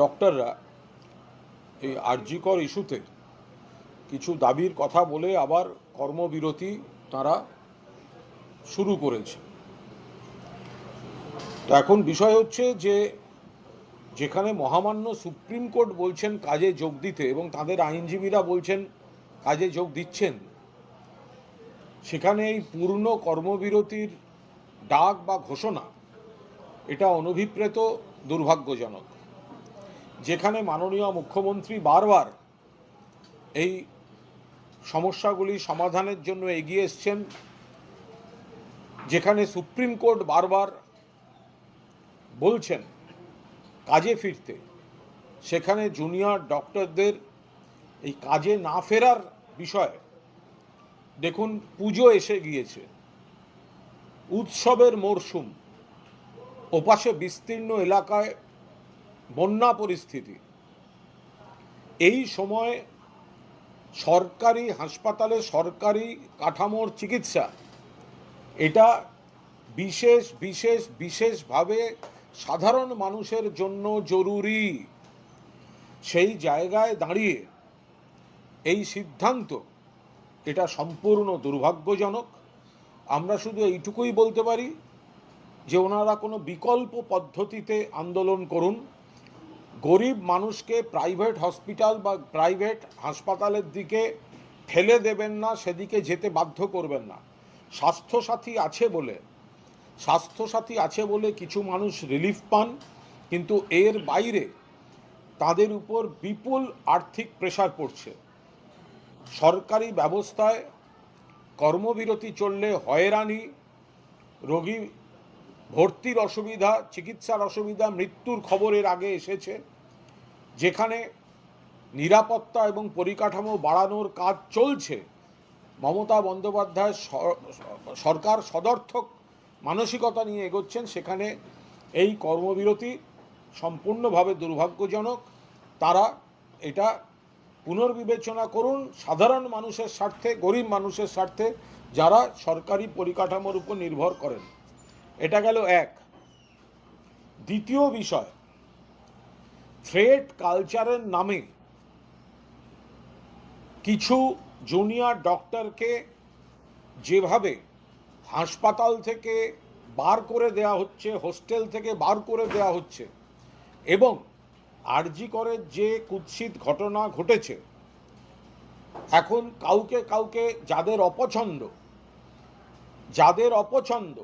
ডক্টররা এই আরজিকর ইস্যুতে কিছু দাবির কথা বলে আবার কর্মবিরতি তারা শুরু করেছে। তো এখন বিষয় হচ্ছে যে, যেখানে মহামান্য সুপ্রিম কোর্ট বলছেন কাজে যোগ দিতে এবং তাদের আইনজীবীরা বলছেন কাজে যোগ দিচ্ছেন, সেখানে এই পূর্ণ কর্মবিরতির ডাক বা ঘোষণা, এটা অনভিপ্রেত দুর্ভাগ্যজনক। যেখানে মাননীয় মুখ্যমন্ত্রী বারবার এই সমস্যাগুলি সমাধানের জন্য এগিয়ে এসছেন, যেখানে সুপ্রিম কোর্ট বারবার বলছেন কাজে ফিরতে। সেখানে জুনিয়র ডক্টরদের এই কাজে না ফেরার বিষয়ে দেখুন, পুজো এসে গিয়েছে। উৎসবের মরশুম, ওপাশে বিস্তীর্ণ এলাকায় বন্যা পরিস্থিতি। এই সময় সরকারি হাসপাতালে সরকারি কাঠামোর চিকিৎসা, এটা বিশেষ বিশেষ, বিশেষভাবে সাধারণ মানুষের জন্য জরুরি। সেই জায়গায় দাঁড়িয়ে এই সিদ্ধান্ত, এটা সম্পূর্ণ দুর্ভাগ্যজনক। আমরা শুধু এইটুকুই বলতে পারি যে ওনারা কোনো বিকল্প পদ্ধতিতে আন্দোলন করুন। গরিব মানুষকে প্রাইভেট হসপিটাল বা প্রাইভেট হাসপাতালের দিকে ঠেলে দেবেন না, সেদিকে যেতে বাধ্য করবেন না। স্বাস্থ্যসাথী আছে বলে, স্বাস্থ্যসাথী আছে বলে কিছু মানুষ রিলিফ পান, কিন্তু এর বাইরে তাদের উপর বিপুল আর্থিক প্রেশার পড়ছে। সরকারি ব্যবস্থায় কর্মবিরতি চললে হয়রানি, রোগী ভর্তির অসুবিধা, চিকিৎসার অসুবিধা, মৃত্যুর খবরের আগে এসেছে, যেখানে নিরাপত্তা এবং পরিকাঠামো বাড়ানোর কাজ চলছে। মমতা বন্দ্যোপাধ্যায় সরকার সদর্থক মানসিকতা নিয়ে এগোচ্ছেন, সেখানে এই কর্মবিরতি সম্পূর্ণভাবে দুর্ভাগ্যজনক। তারা এটা পুনর্বিবেচনা করুন, সাধারণ মানুষের স্বার্থে, গরিব মানুষের স্বার্থে, যারা সরকারি পরিকাঠামোর উপর নির্ভর করেন। এটা গেল এক। দ্বিতীয় বিষয় থ্রেড কালচারের নামে কিছু জুনিয়র ডক্টরকে যেভাবে হাসপাতাল থেকে বার করে দেয়া হচ্ছে হোস্টেল থেকে বার করে দেয়া হচ্ছে এবং আরজি করে যে কুৎসিত ঘটনা ঘটেছে, এখন কাউকে কাউকে যাদের অপছন্দ যাদের অপছন্দ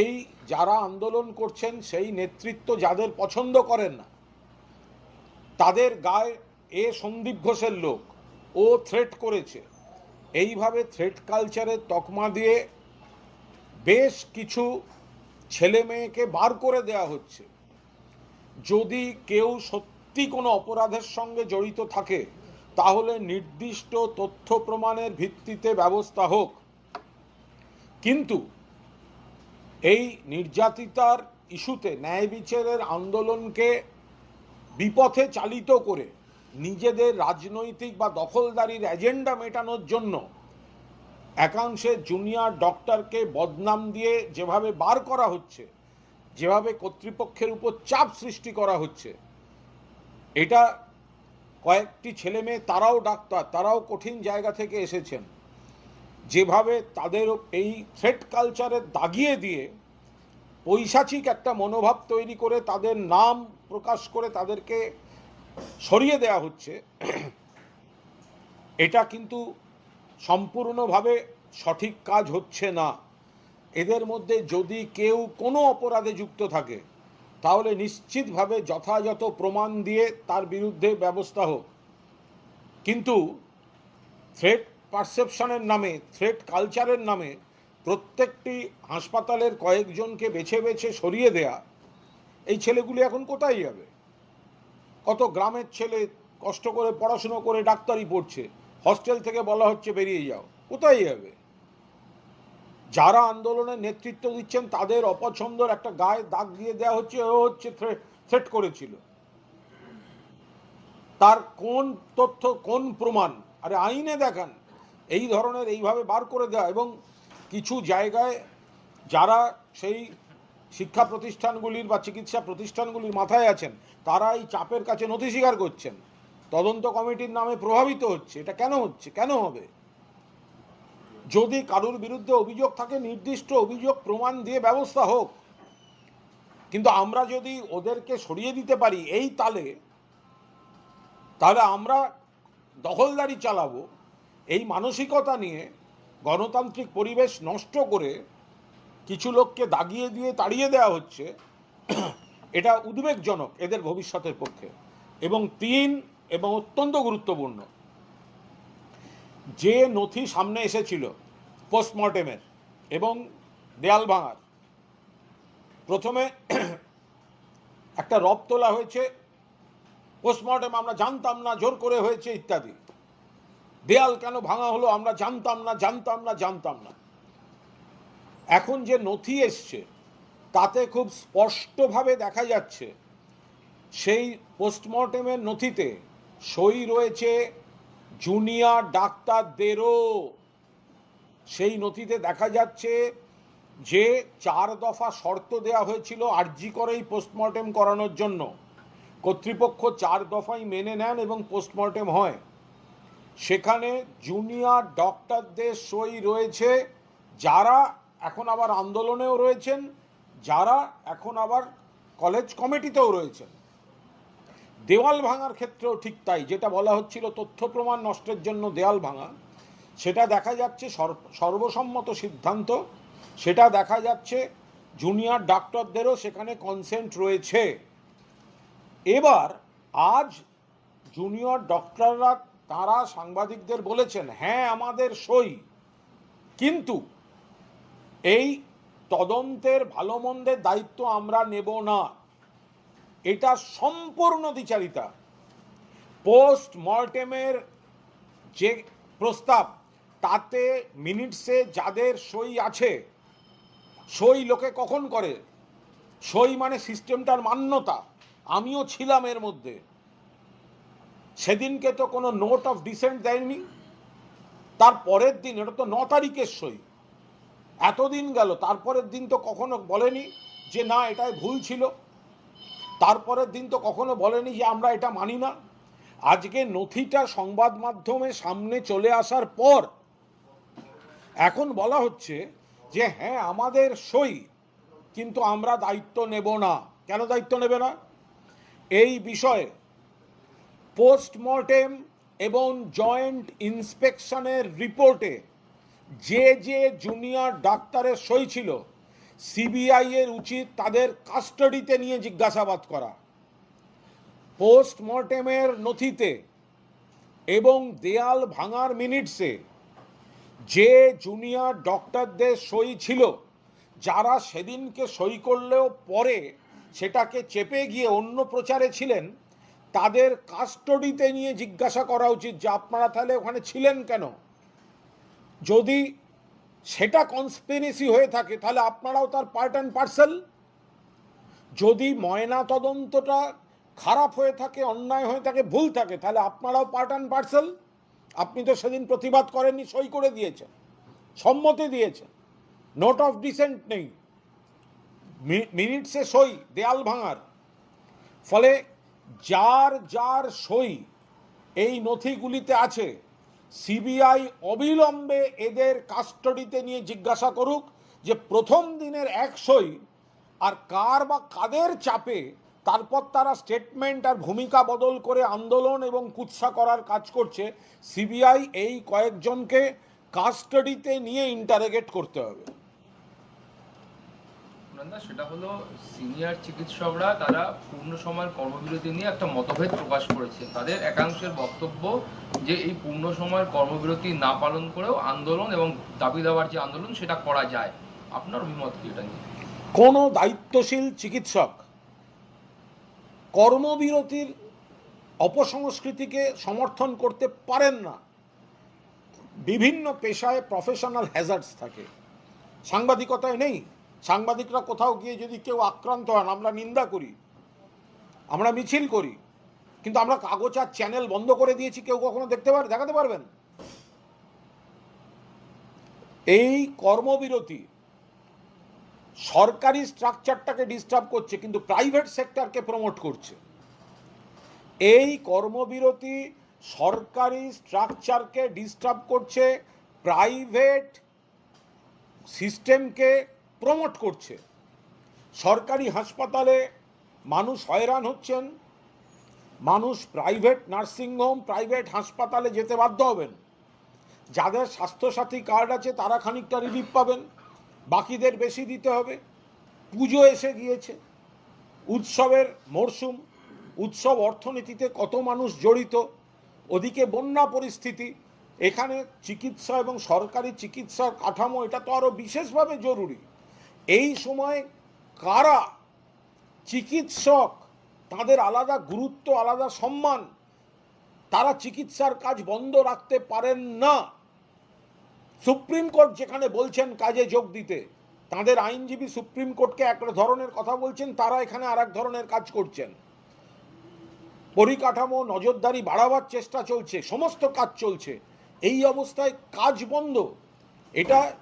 এই যারা আন্দোলন করছেন, সেই নেতৃত্ব যাদের পছন্দ করেন না, তাদের গায়ে এ সন্দীপ ঘোষের লোক, ও থ্রেট করেছে। এইভাবে থ্রেট কালচারের তকমা দিয়ে বেশ কিছু ছেলে মেয়েকে বার করে দেয়া হচ্ছে। যদি কেউ সত্যি কোনো অপরাধের সঙ্গে জড়িত থাকে, তাহলে নির্দিষ্ট তথ্য প্রমাণের ভিত্তিতে ব্যবস্থা হোক। কিন্তু এই নির্যাতিতার ইস্যুতে ন্যায় বিচারের আন্দোলনকে বিপথে চালিত করে নিজেদের রাজনৈতিক বা দখলদারির এজেন্ডা মেটানোর জন্য একাংশে জুনিয়র ডক্টরকে বদনাম দিয়ে যেভাবে বার করা হচ্ছে, যেভাবে কর্তৃপক্ষের উপর চাপ সৃষ্টি করা হচ্ছে, এটা কয়েকটি ছেলে মেয়ে তারাও ডাক্তার, তারাও কঠিন জায়গা থেকে এসেছেন। যেভাবে তাদের এই থ্রেট কালচারে দাগিয়ে দিয়ে পৈশাচিক একটা মনোভাব তৈরি করে তাদের নাম প্রকাশ করে তাদেরকে সরিয়ে দেয়া হচ্ছে, এটা কিন্তু সম্পূর্ণভাবে সঠিক কাজ হচ্ছে না। এদের মধ্যে যদি কেউ কোনো অপরাধে যুক্ত থাকে, তাহলে নিশ্চিতভাবে যথাযথ প্রমাণ দিয়ে তার বিরুদ্ধে ব্যবস্থা হোক। কিন্তু থ্রেট পারসেপশনের নামে থ্রেট কালচারের নামে প্রত্যেকটি হাসপাতালের কয়েকজনকে বেছে বেছে সরিয়ে দেয়া, এই ছেলেগুলি এখন কোথায় যাবে? কত গ্রামের ছেলে কষ্ট করে পড়াশুনো করে ডাক্তারি পড়ছে হস্টেল থেকে বলা হচ্ছে বেরিয়ে যাও, কোথায় যাবে? যারা আন্দোলনের নেতৃত্ব দিচ্ছেন, তাদের অপছন্দর একটা গায়ে দাগ দিয়ে দেওয়া হচ্ছে, ও হচ্ছে থ্রেট করেছিল। তার কোন তথ্য, কোন প্রমাণ? আরে আইনে দেখান। এই ধরনের এইভাবে বার করে দেওয়া এবং কিছু জায়গায় যারা সেই শিক্ষা প্রতিষ্ঠানগুলির বা চিকিৎসা প্রতিষ্ঠানগুলির মাথায় আছেন তারা এই চাপের কাছে নথি স্বীকার করছেন। তদন্ত কমিটির নামে প্রভাবিত হচ্ছে। এটা কেন হচ্ছে? কেন হবে? যদি কারুর বিরুদ্ধে অভিযোগ থাকে, নির্দিষ্ট অভিযোগ প্রমাণ দিয়ে ব্যবস্থা হোক। কিন্তু আমরা যদি ওদেরকে সরিয়ে দিতে পারি এই তালে, তাহলে আমরা দখলদারি চালাবো। এই মানসিকতা নিয়ে গণতান্ত্রিক পরিবেশ নষ্ট করে কিছু লোককে দাগিয়ে দিয়ে তাড়িয়ে দেওয়া হচ্ছে, এটা উদ্বেগজনক এদের ভবিষ্যতের পক্ষে। এবং তিন, এবং অত্যন্ত গুরুত্বপূর্ণ, যে নথি সামনে এসেছিল পোস্টমর্টেমের এবং দেয়াল ভাঙার, প্রথমে একটা রব তোলা হয়েছে, পোস্টমর্টেম আমরা জানতাম না, জোর করে হয়েছে ইত্যাদি। দেয়াল কেন ভাঙা হলো? আমরা জানতাম না জানতাম না জানতাম না। এখন যে নথি এসছে, তাতে খুব স্পষ্টভাবে দেখা যাচ্ছে, সেই পোস্টমর্টেমের নথিতে সই রয়েছে জুনিয়র ডাক্তারদেরও সেই নথিতে দেখা যাচ্ছে যে চার দফা শর্ত দেওয়া হয়েছিল আর্জি করেই পোস্টমর্টেম করানোর জন্য। কর্তৃপক্ষ চার দফাই মেনে নেন এবং পোস্টমর্টেম হয়। সেখানে জুনিয়র ডক্টরদের সই রয়েছে। যারা এখন আবার আন্দোলনেও রয়েছেন, যারা এখন আবার কলেজ কমিটিতেও রয়েছেন। দেওয়াল ভাঙার ক্ষেত্রেও ঠিক তাই, যেটা বলা হচ্ছিল তথ্য প্রমাণ নষ্টের জন্য দেওয়াল ভাঙা। সেটা দেখা যাচ্ছে সর্ব- সর্বসম্মত সিদ্ধান্ত। সেটা দেখা যাচ্ছে জুনিয়র ডাক্তারদেরও সেখানে কনসেন্ট রয়েছে। এবার আজ জুনিয়র ডক্টররা তারা সাংবাদিকদের বলেছেন হ্যাঁ আমাদের সই। কিন্তু এই তদন্তের ভালো মন্দের দায়িত্ব আমরা নেব না। এটা সম্পূর্ণ দ্বিচারিতা। পোস্ট মর্টেমের যে প্রস্তাব, তাতে মিনিটসে যাদের সই আছে, সই লোকে কখন করে? সই মানে সিস্টেমটার মান্যতা। আমিও ছিলাম এর মধ্যে। সেদিনকে তো কোনো নোট অফ ডিসেন্ট দেয়নি, তার পরের দিন, এটা তো ন তারিখের সই। এতদিন গেল তারপরের দিন তো কখনো বলেনি যে না, এটাই ভুল ছিল। তারপরের দিন তো কখনো বলেনি যে আমরা এটা মানি না। আজকে নথিটা সংবাদ মাধ্যমে সামনে চলে আসার পর এখন বলা হচ্ছে যে হ্যাঁ আমাদের সই, কিন্তু আমরা দায়িত্ব নেব না। কেন দায়িত্ব নেবে না? এই বিষয়ে পোস্টমর্টেম এবং জয়েন্ট ইন্সপেকশনের রিপোর্টে যে যে জুনিয়র ডাক্তারের সই ছিল, সিবিআই এর উচিত তাদের কাস্টাডিতে নিয়ে জিজ্ঞাসাবাদ করা। পোস্টমর্টেমের নথিতে এবং দেয়াল ভাঙার মিনিটসে যে জুনিয়র ডক্টরদের সই ছিল, যারা সেদিনকে সই করলেও পরে সেটাকে চেপে গিয়ে অন্য প্রচারে ছিলেন তাদের কাস্টডিতে নিয়ে জিজ্ঞাসা করা উচিত যে আপনারা তাহলে ওখানে ছিলেন কেন? যদি সেটা কনস্পিরেসি হয়ে থাকে, তাহলে আপনারাও তার পার্ট অ্যান্ড পার্সেল যদি ময়না তদন্তটা খারাপ হয়ে থাকে, অন্যায় হয়ে থাকে, ভুল থাকে, তাহলে আপনারাও পার্ট অ্যান্ড পার্সেল আপনি তো সেদিন প্রতিবাদ করেননি, সই করে দিয়েছেন, সম্মতি দিয়েছেন নোট অফ ডিসেন্ট নেই মিনিটসে সই, দেয়াল ভাঙার। ফলে যার যার সই এই নথিগুলিতে আছে, সিবিআই অবিলম্বে এদের কাস্টডিতে নিয়ে জিজ্ঞাসা করুক যে প্রথম দিনের এক সই আর কার বা কাদের চাপে তারপর তারা স্টেটমেন্ট আর ভূমিকা বদল করে আন্দোলন এবং কুৎসা করার কাজ করছে, সিবিআই এই কয়েকজনকে কাস্টডিতে নিয়ে ইন্টারোগেট করতে হবে। নন্দা সেটা হলো সিনিয়র চিকিৎসকরা তারা পূর্ণ সময়ের কর্মবিরতি নিয়ে একটা মতভেদ প্রকাশ করেছে। তাদের একাংশের বক্তব্য যে এই পূর্ণ সময়ের কর্মবিরতি না পালন করেও আন্দোলন এবং দাবি দেওয়ার যে আন্দোলন সেটা করা যায়। আপনার অভিমত কি এটা নিয়ে? কোনো দায়িত্বশীল চিকিৎসক কর্মবিরতির অপসংস্কৃতিকে সমর্থন করতে পারেন না। বিভিন্ন পেশায় প্রফেশনাল হ্যাজার্ডস থাকে। সাংবাদিকতায় নেই। সাংবাদিকরা কোথাও গিয়ে যদি কেউ আক্রান্ত হন, আমরা নিন্দা করি, আমরা মিছিল করি, কিন্তু আমরা কাগজ আর চ্যানেল বন্ধ করে দিয়েছি, কেউ কখনো দেখতে পার, দেখাতে পারবেন? এই কর্মবিরতি সরকারি স্ট্রাকচারটাকে ডিস্টার্ব করছে, কিন্তু প্রাইভেট সেক্টরকে প্রমোট করছে। এই কর্মবিরতি সরকারি স্ট্রাকচারকে ডিস্টার্ব করছে, প্রাইভেট সিস্টেমকে প্রমোট করছে। সরকারি হাসপাতালে মানুষ হয়রান হচ্ছেন, মানুষ প্রাইভেট নার্সিংহোম প্রাইভেট হাসপাতালে যেতে বাধ্য হবেন। যাদের স্বাস্থ্যসাথী কার্ড আছে, তারা খানিকটা রিলিফ পাবেন, বাকিদের বেশি দিতে হবে। পুজো এসে গিয়েছে, উৎসবের মরশুম উৎসব অর্থনীতিতে কত মানুষ জড়িত, ওদিকে বন্যা পরিস্থিতি, এখানে চিকিৎসা এবং সরকারি চিকিৎসার কাঠামো, এটা তো আরও বিশেষভাবে জরুরি। এই সময় কারা চিকিৎসক, তাদের আলাদা গুরুত্ব, আলাদা সম্মান, তারা চিকিৎসার কাজ বন্ধ রাখতে পারেন না। সুপ্রিম কোর্ট যেখানে বলছেন কাজে যোগ দিতে, তাদের আইনজীবী সুপ্রিম কোর্টকে এক ধরনের কথা বলছেন, তারা এখানে আর ধরনের কাজ করছেন। পরিকাঠামো নজরদারি বাড়াবার চেষ্টা চলছে, সমস্ত কাজ চলছে। এই অবস্থায় কাজ বন্ধ, এটা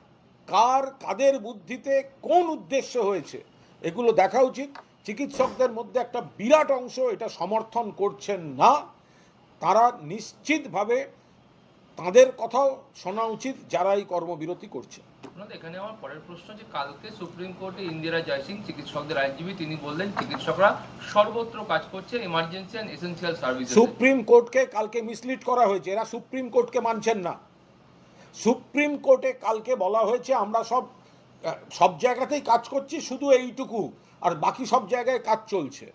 কার কাদের বুদ্ধিতে কোন উদ্দেশ্য হয়েছে এগুলো দেখা উচিত। চিকিৎসকদের মধ্যে একটা বিরাট অংশ এটা সমর্থন করছেন না। তারা নিশ্চিতভাবে তাদের কথাও শোনা উচিত যারা এই কর্মবিরতি করছে। এখানে আমার পরের প্রশ্ন যে কালকে সুপ্রিম কোর্টে ইন্দিরা জয়সিং চিকিৎসকদের আইনজীবী তিনি বললেন চিকিৎসকরা সর্বত্র কাজ করছে emergency and essential service supreme কোর্টকে কালকে মিসলিড করা হয়েছে। এরা সুপ্রিম কোর্টকে মানছেন না। সুপ্রিম কোর্টে কালকে বলা হয়েছে, আমরা সব সব জায়গাতেই কাজ করছি, শুধু এইটুকু, আর বাকি সব জায়গায় কাজ চলছে।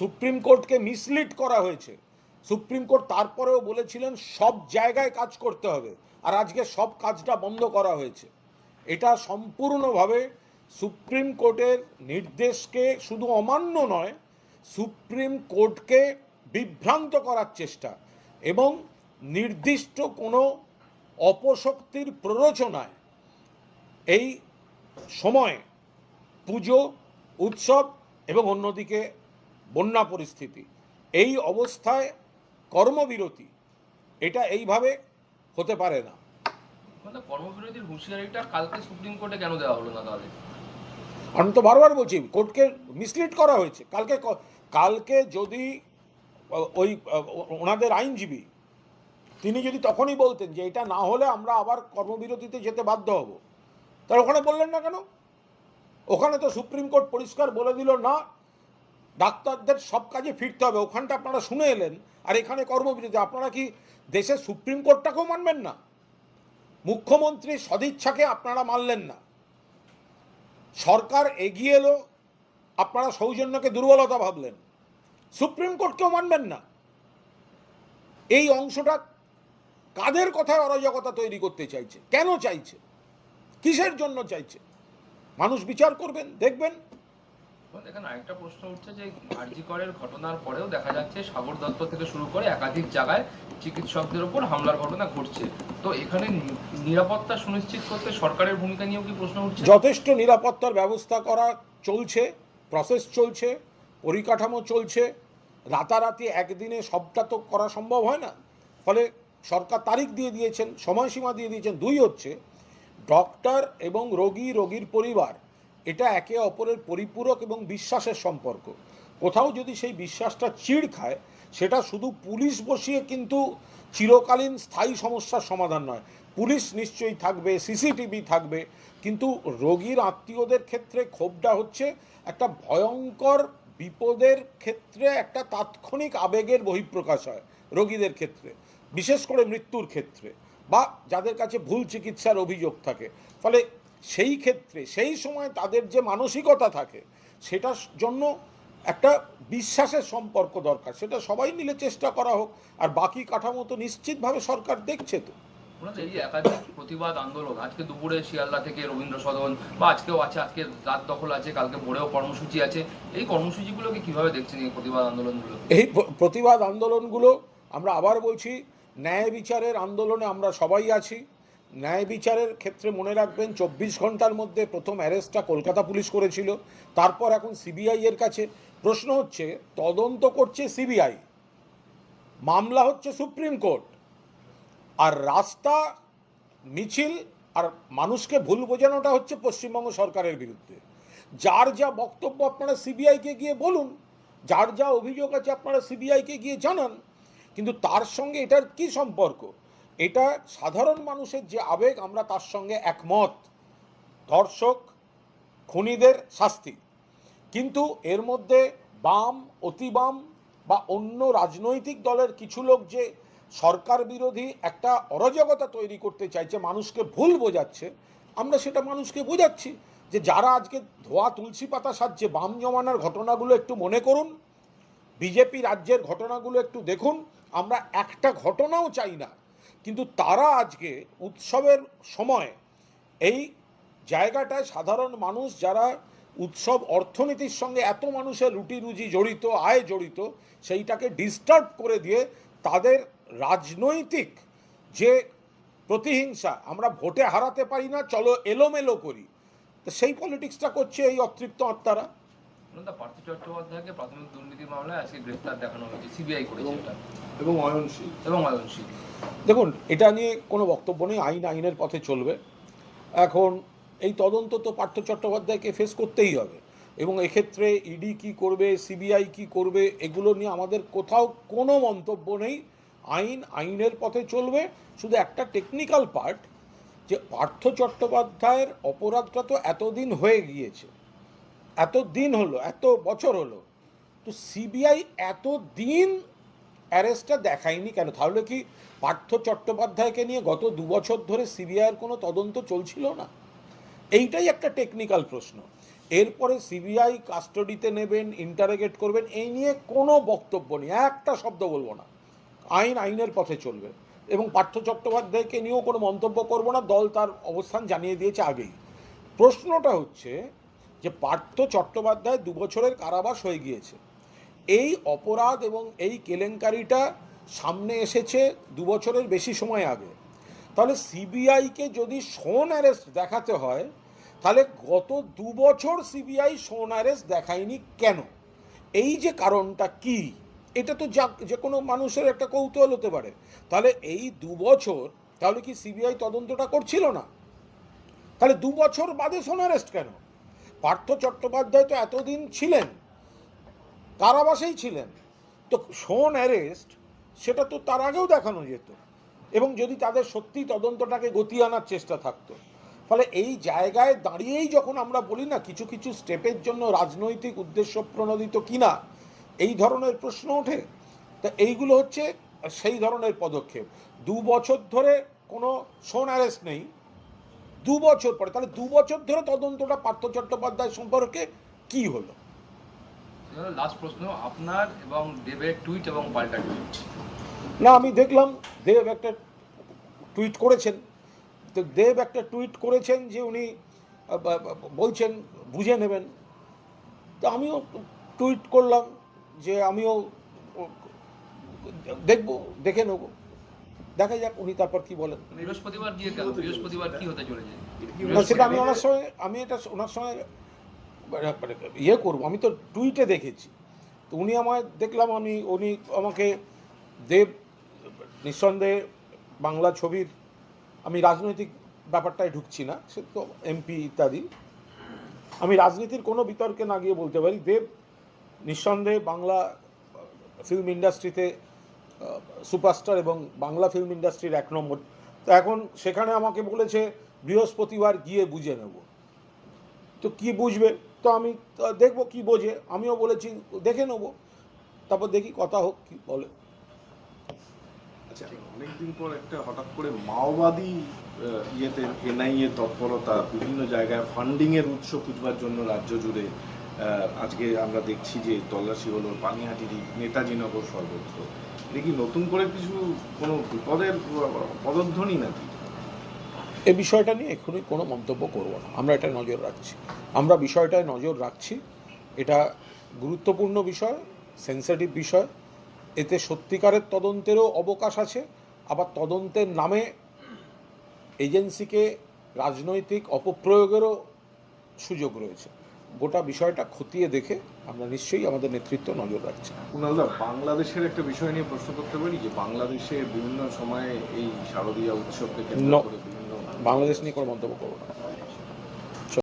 সুপ্রিম কোর্টকে মিসলিড করা হয়েছে। সুপ্রিম কোর্ট তারপরেও বলেছিলেন, সব জায়গায় কাজ করতে হবে, আর আজকে সব কাজটা বন্ধ করা হয়েছে। এটা সম্পূর্ণভাবে সুপ্রিম কোর্টের নির্দেশকে শুধু অমান্য নয়, সুপ্রিম কোর্টকে বিভ্রান্ত করার চেষ্টা এবং নির্দিষ্ট কোনো অপশক্তির প্ররোচনায় এই সময় পুজো উৎসব এবং অন্যদিকে বন্যা পরিস্থিতি এই অবস্থায় কর্মবিরতি এটা এইভাবে হতে পারে না। মানে কর্মবিরতির হুঁশিয়ারিটা কালকে সুপ্রিম কোর্টে কেন দেওয়া হলো না তাহলে? আমি তো বারবার বলছি কোর্টকে মিসলিড করা হয়েছে। কালকে কালকে যদি ওই ওনাদের আইনজীবী তিনি যদি তখনই বলতেন যে এটা না হলে আমরা আবার কর্মবিরতিতে যেতে বাধ্য হব, তাহলে ওখানে বললেন না কেন? ওখানে তো সুপ্রিম কোর্ট পরিষ্কার বলে দিল, না, ডাক্তারদের সব কাজে ফিরতে হবে, ওখানটা আপনারা শুনে এলেন, আর এখানে কর্মবিরতি, আপনারা কি দেশের সুপ্রিম কোর্টটাকেও মানবেন না? মুখ্যমন্ত্রীর সদিচ্ছাকে আপনারা মানলেন না। সরকার এগিয়ে এলো, আপনারা সৌজন্যকে দুর্বলতা ভাবলেন, সুপ্রিম কোর্টকেও মানবেন না। এই অংশটা কাদের কথায় অরাজকতা তৈরি করতে চাইছে? কেন চাইছে? কিসের জন্য চাইছে? মানুষ বিচার করবেন দেখবেন। আরেকটা প্রশ্ন উঠছে যে আরজি করের ঘটনার পরেও দেখা যাচ্ছে সাগর দত্ত থেকে শুরু করে একাধিক জায়গায় চিকিৎসকদের উপর হামলার ঘটনা ঘটছে। তো এখানে নিরাপত্তা সুনিশ্চিত করতে সরকারের ভূমিকা নিয়েও কি প্রশ্ন উঠছে? যথেষ্ট নিরাপত্তার ব্যবস্থা করা চলছে প্রসেস চলছে পরিকাঠামো চলছে। রাতারাতি একদিনে সবটা তো করা সম্ভব হয় না। ফলে সরকার তারিখ দিয়ে দিয়েছেন, সময়সীমা দিয়ে দিয়েছেন, দুই হচ্ছে ডক্টর এবং রোগী, রোগীর পরিবার, এটা একে অপরের পরিপূরক এবং বিশ্বাসের সম্পর্ক। কোথাও যদি সেই বিশ্বাসটা চিড় খায়, সেটা শুধু পুলিশ বসিয়ে কিন্তু চিরকালীন স্থায়ী সমস্যার সমাধান নয়। পুলিশ নিশ্চয়ই থাকবে, সিসিটিভি থাকবে, কিন্তু রোগীর আত্মীয়দের ক্ষেত্রে ক্ষোভটা হচ্ছে একটা ভয়ঙ্কর বিপদের ক্ষেত্রে একটা তাৎক্ষণিক আবেগের বহিঃপ্রকাশ হয় রোগীদের ক্ষেত্রে। বিশেষ করে মৃত্যুর ক্ষেত্রে বা যাদের কাছে ভুল চিকিৎসার অভিযোগ থাকে। ফলে সেই ক্ষেত্রে সেই সময় তাদের যে মানসিকতা থাকে সেটার জন্য একটা বিশ্বাসের সম্পর্ক দরকার। সেটা সবাই মিলে চেষ্টা করা হোক আর বাকি কাঠামো তো নিশ্চিতভাবে সরকার দেখছে তো। এই যে একাধিক প্রতিবাদ আন্দোলন আজকে দুপুরে শিয়ালদা থেকে রবীন্দ্র সদন বা আজকেও আছে আজকে রাত দখল আছে কালকে ভোরেও কর্মসূচি আছে। এই কর্মসূচিগুলোকে কীভাবে দেখছেন এই প্রতিবাদ আন্দোলনগুলো? এই প্রতিবাদ আন্দোলনগুলো আমরা আবার বলছি ন্যায় বিচারের আন্দোলনে আমরা সবাই আছি। ন্যায় বিচারের ক্ষেত্রে মনে রাখবেন, চব্বিশ ঘণ্টার মধ্যে প্রথম অ্যারেস্টটা কলকাতা পুলিশ করেছিল, তারপর এখন সিবিআই এর কাছে। প্রশ্ন হচ্ছে, তদন্ত করছে সিবিআই। মামলা হচ্ছে সুপ্রিম কোর্ট। আর রাস্তা, মিছিল আর মানুষকে ভুল বোঝানোটা হচ্ছে পশ্চিমবঙ্গ সরকারের বিরুদ্ধে। যার যা বক্তব্য আপনারা সিবিআইকে গিয়ে বলুন, যার যা অভিযোগ আছে আপনারা সিবিআইকে গিয়ে জানান। কিন্তু তার সঙ্গে এটার কি সম্পর্ক? এটা সাধারণ মানুষের যে আবেগ, আমরা তার সঙ্গে একমত। ধর্ষক, খুনিদের শাস্তি। কিন্তু এর মধ্যে বাম, অতিবাম বা অন্য রাজনৈতিক দলের কিছু লোক যে সরকার বিরোধী একটা অরাজকতা তৈরি করতে চাইছে, মানুষকে ভুল বোঝাচ্ছে, আমরা সেটা মানুষকে বোঝাচ্ছি যে যারা আজকে ধোয়া তুলসী পাতা সাজছে, বাম জমানার ঘটনাগুলো একটু মনে করুন, বিজেপি রাজ্যের ঘটনাগুলো একটু দেখুন আমরা একটা ঘটনাও চাই না। কিন্তু তারা আজকে উৎসবের সময় এই জায়গাটায় সাধারণ মানুষ যারা উৎসব অর্থনীতির সঙ্গে এত মানুষের রুটি রুজি জড়িত, আয় জড়িত, সেইটাকে ডিস্টার্ব করে দিয়ে তাদের রাজনৈতিক যে প্রতিহিংসা আমরা ভোটে হারাতে পারি না, চলো এলোমেলো করি। তো সেই পলিটিক্সটা করছে এই অতৃপ্ত আত্মারা। অনন্ত পার্থ চট্টোপাধ্যায়কে প্রাথমিক দুর্নীতি মামলায় আজকে গ্রেফতার দেখানো হয়েছে সিবিআই করেছে এটা। এবং অয়নশীল। এবং অয়নশীল। দেখুন এটা নিয়ে কোনো বক্তব্য নেই আইন আইনের পথে চলবে। এখন এই তদন্ত তো পার্থ চট্টোপাধ্যায়কে ফেস করতেই হবে। এবং এক্ষেত্রে ইডি কি করবে সিবিআই কি করবে এগুলো নিয়ে আমাদের কোথাও কোনো মন্তব্য নেই। আইন আইনের পথে চলবে। শুধু একটা টেকনিক্যাল পার্ট যে পার্থ চট্টোপাধ্যায়ের অপরাধটা তো এতদিন হয়ে গিয়েছে। এত দিন হলো, এত বছর হলো, তো সিবিআই এত দিন অ্যারেস্টটা দেখায়নি কেন? তাহলে কি পার্থ চট্টোপাধ্যায়কে নিয়ে গত দু বছর ধরে সিবিআইয়ের কোনো তদন্ত চলছিল না? এইটাই একটা টেকনিক্যাল প্রশ্ন। এরপরে সিবিআই কাস্টডিতে নেবেন ইন্টারোগেট করবেন, এই নিয়ে কোনো বক্তব্য নেই, একটা শব্দ বলব না। আইন আইনের পথে চলবে। এবং পার্থ চট্টোপাধ্যায়কে নিয়েও কোনো মন্তব্য করব না, দল তার অবস্থান জানিয়ে দিয়েছে আগেই। প্রশ্নটা হচ্ছে যে পার্থ চট্টোপাধ্যায় দু বছরের কারাবাস হয়ে গিয়েছে। এই অপরাধ এবং এই কেলেঙ্কারিটা সামনে এসেছে দু বছরের বেশি সময় আগে। তাহলে সিবিআইকে যদি সোন অ্যারেস্ট দেখাতে হয়, তাহলে গত দু বছর সিবিআই সোন অ্যারেস্ট দেখায়নি কেন? এই যে কারণটা কি? এটা তো যা যে কোনো মানুষের একটা কৌতূহল হতে পারে। তাহলে এই দু বছর, তাহলে কি সিবিআই তদন্তটা করছিল না? তাহলে দু বছর বাদে সোন অ্যারেস্ট কেন? পার্থ চট্টোপাধ্যায় তো এতদিন ছিলেন, কারাবাসেই ছিলেন। তো সোন অ্যারেস্ট, সেটা তো তার আগেও দেখানো যেত। এবং যদি তাদের সত্যি তদন্তটাকে গতি আনার চেষ্টা থাকতো। ফলে এই জায়গায় দাঁড়িয়েই যখন আমরা বলি না, কিছু কিছু স্টেপের জন্য রাজনৈতিক উদ্দেশ্য প্রণোদিত কিনা, এই ধরনের প্রশ্ন ওঠে। তা এইগুলো হচ্ছে সেই ধরনের পদক্ষেপ। দু বছর ধরে কোনো সোন অ্যারেস্ট নেই। দু বছর পরে তাহলে দু বছর ধরে তদন্তটা পার্থ চট্টোপাধ্যায় সম্পর্কে কি হলো? লাস্ট প্রশ্ন আপনার এবং দেবের টুইট এবং পাল্টা টুইট না আমি দেখলাম দেব একটা টুইট করেছেন। তো দেব একটা টুইট করেছেন যে উনি বলছেন বুঝে নেবেন। তো আমিও টুইট করলাম যে আমিও দেখব দেখে নেব। দেখা যাক উনি তারপর কি বলেন। বৃহস্পতিবার গিয়ে কেন? বৃহস্পতিবার কি হতে চলেছে? না সেটা আমি ওনার সঙ্গে আমি এটা ওনার সঙ্গে মানে মানে ইয়ে করব। আমি তো টুইটে দেখেছি। তো উনি আমায় দেখলাম আমি উনি আমাকে দেব নিঃসন্দেহে বাংলা ছবির আমি রাজনৈতিক ব্যাপারটায় ঢুকছি না সে তো এমপি ইত্যাদি। আমি রাজনীতির কোনো বিতর্কে না গিয়ে বলতে পারি দেব নিঃসন্দেহে বাংলা ফিল্ম ইন্ডাস্ট্রিতে সুপারস্টার এবং বাংলা ফিল্ম ইন্ডাস্ট্রির এক নম্বর। তো এখন সেখানে আমাকে বলেছে, বৃহস্পতিবার গিয়ে বুঝে নেব। তো কি বুঝবে? তো আমি দেখব কি বোঝে। আমিও বলেছি, দেখে নেব। তারপর দেখি কথা হোক, কি বলে। আচ্ছা অনেকদিন পর একটা হঠাৎ করে মাওবাদী ইয়েতে, এনআইএ তৎপরতা, বিভিন্ন জায়গায় ফান্ডিং এর উৎস খুঁজবার জন্য রাজ্য জুড়ে আজকে আমরা দেখছি যে তল্লাশি হলো, পানিহাটির নেতাজিনগর সর্বত্র। কি নতুন করে কিছু কোনো বিপদের পদধ্বনি নাকি? এ বিষয়টা নিয়ে এক্ষুনি কোনো মন্তব্য করব না। আমরা এটা নজর রাখছি। আমরা বিষয়টায় নজর রাখছি। এটা গুরুত্বপূর্ণ বিষয় সেন্সিটিভ বিষয়। এতে সত্যিকারের তদন্তেরও অবকাশ আছে। আবার তদন্তের নামে এজেন্সিকে রাজনৈতিক অপপ্রয়োগেরও সুযোগ রয়েছে। গোটা বিষয়টা খতিয়ে দেখে আমরা নিশ্চয়ই আমাদের নেতৃত্ব নজর রাখছি। কুণালদা বাংলাদেশের একটা বিষয় নিয়ে প্রশ্ন করতে পারি যে বাংলাদেশে বিভিন্ন সময়ে এই শারদীয়া উৎসবকে কেন্দ্র করে বিভিন্ন বাংলাদেশ নিয়ে কোনো মন্তব্য করব না।